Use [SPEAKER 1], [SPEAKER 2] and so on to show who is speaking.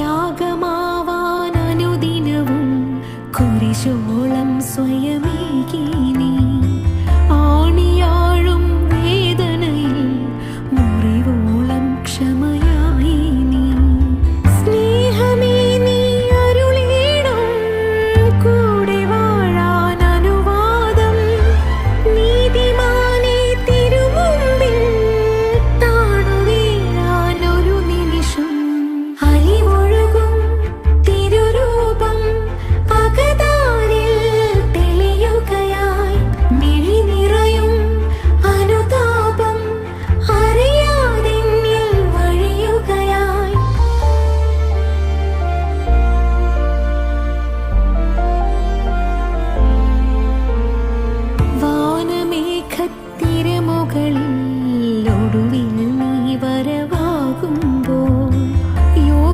[SPEAKER 1] യാഗമാവാൻ അനുദിനവും കുരിശോളം സ്വയം